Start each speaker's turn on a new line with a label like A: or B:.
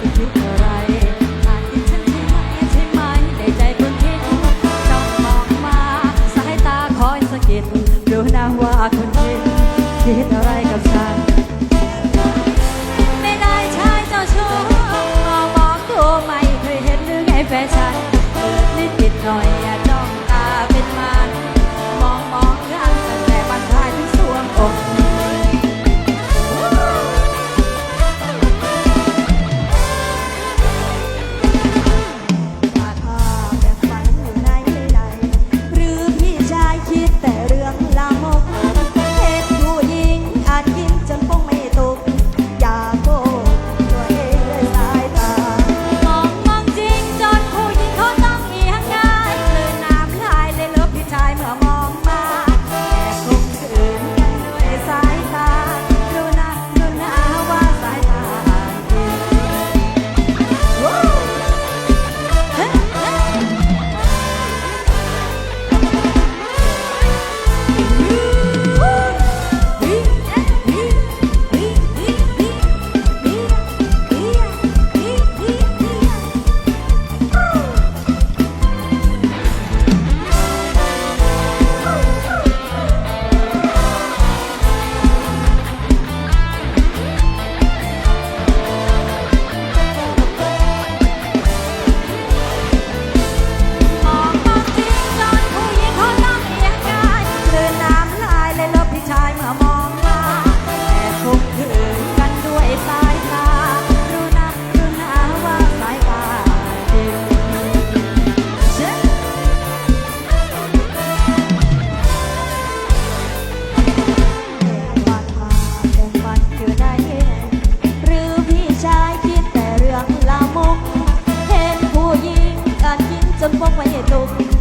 A: จะคิดอะไรอาจคิดนใช่ไหมใช่ไหมแต่ใจคนคิดจ้องมองมาสา
B: ยตาคอยสะกิดดูนะว่าคนคิดคิ
A: ดอะไรกับฉัน ไม่ได้ชายเจ้าชู้มองมองตัวไม่เคยเห็นหรือไงแฟชั่นเปิดนิดนิด
B: หน่อยอยาก ดแต่เรื่